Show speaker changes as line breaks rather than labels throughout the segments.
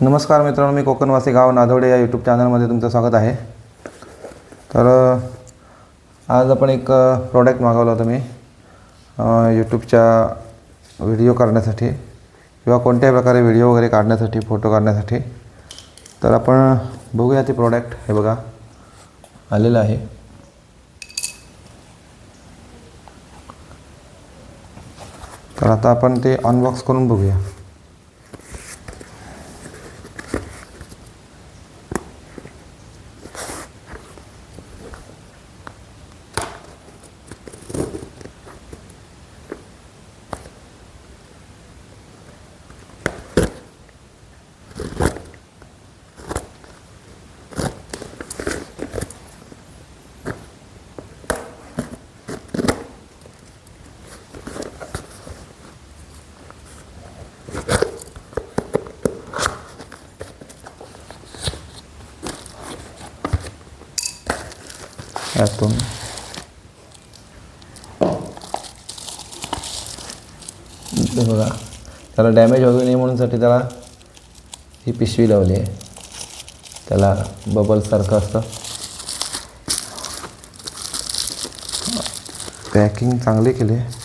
नमस्कार मित्रांनो मी कोकणवासी गाव नादवडे या यूट्यूब चॅनलमध्ये तुमचं स्वागत आहे. तर आज आपण एक प्रॉडक्ट मागवलं होतं मी. यूट्यूबच्या व्हिडिओ करण्यासाठी किंवा कोणत्याही प्रकारे व्हिडिओ वगैरे काढण्यासाठी फोटो काढण्यासाठी. तर आपण बघूया ते प्रॉडक्ट हे बघा आलेलं आहे. तर आता आपण ते अनबॉक्स करून बघूया. यातून बघा. त्याला डॅमेज होऊ नये म्हणूनसाठी त्याला ही पिशवी लावली आहे. त्याला बबलसारखं असतं. पॅकिंग चांगली केली. आहे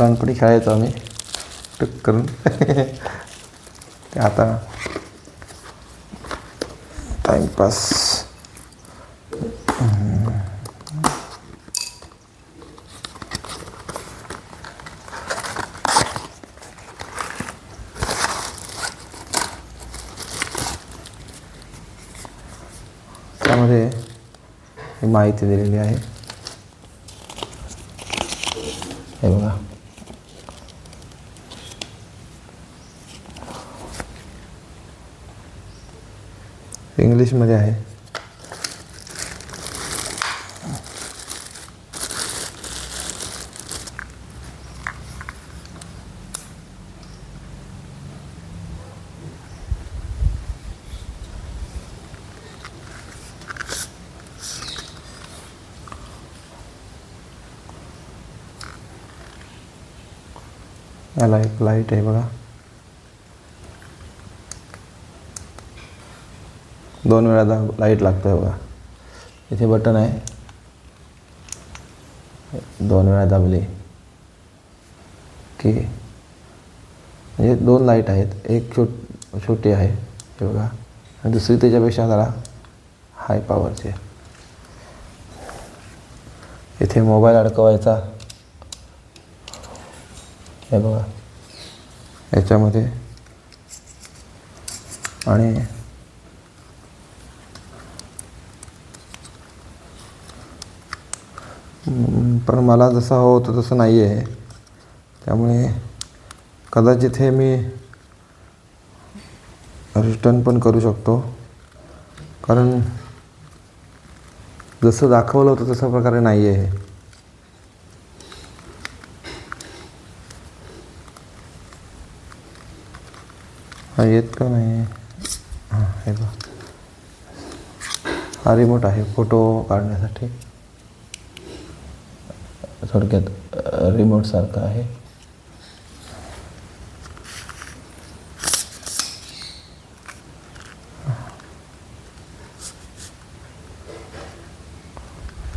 लहानपणी खेळायचो आम्ही. टक करून. ते आता टाईमपास त्यामध्ये माहिती दिलेली आहे. हे बघा. इंग्लिशमध्ये आहे याला एक लाईट आहे बघा। दोन वेळा दाब लाइट लागतं बघा. इथे बटन आहे. दोन वेळा दाबली. की म्हणजे दोन लाइट आहेत. एक छोट छोटी आहे. हे बघा. आणि दुसरी त्याच्यापेक्षा जरा हाय पॉवरची आहे. इथे मोबाईल अडकवायचा. हे बघा. याच्यामध्ये. आणि पण मला जसं हवं होतं तसं नाही आहे त्यामुळे कदाचित हे मी रिटर्न पण करू शकतो. कारण जसं दाखवलं होतं तशा प्रकारे नाही आहे हा येत का नाही? हां हे बघ. हा रिमोट आहे फोटो काढण्यासाठी. थोडक्यात रिमोटसारखं आहे.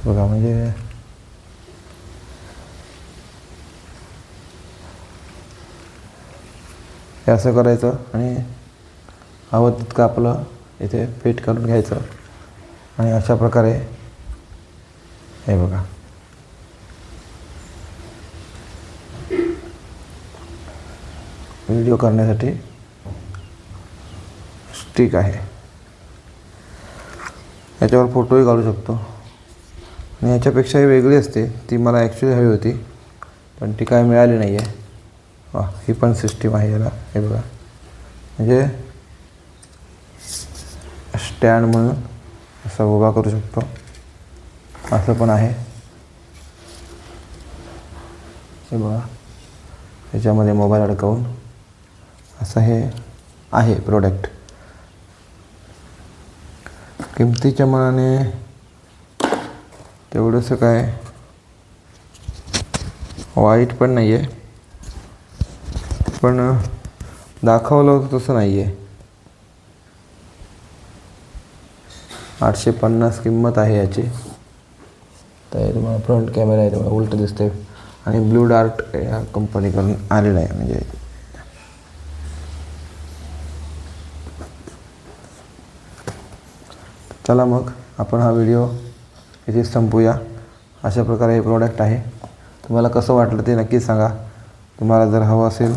बघा म्हणजे हे असं करायचं आणि हवं तितकं आपलं इथे फिट करून घ्यायचं. आणि अशा प्रकारे हे बघा. व्हिडिओ करण्यासाठी स्टिक आहे. याच्यावर फोटोही काढू शकतो. आणि याच्यापेक्षाही वेगळी असते. ती मला ॲक्च्युली हवी होती. पण ती काय मिळाली नाही आहे वा ही पण सिस्टीम आहे याला. हे बघा. म्हणजे स्टँड म्हणून असं उभा करू शकतो. असं पण आहे. हे बघा. याच्यामध्ये मोबाईल अडकवून. असं हे आहे प्रोडक्ट किमतीच्या मनाने तेवढंसं काय वाईट पण नाही आहे पण दाखवलं होतं तसं नाही आहे आठशे पन्नास किंमत आहे याची. तर हे तुम्हाला फ्रंट कॅमेरा आहे तुम्हाला उलट दिसते आणि ब्लू डार्ट या कंपनीकडून आलेलं आहे म्हणजे चला मग आपण हा व्हिडिओ इथे संपूया. अशा प्रकारे हे प्रोडक्ट आहे. तुम्हाला कसं वाटलं ते नक्कीच सांगा. तुम्हाला जर हवं असेल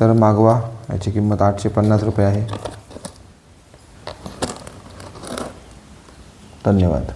तर मागवा. याची किंमत आठशे पन्नास रुपये आहे. धन्यवाद.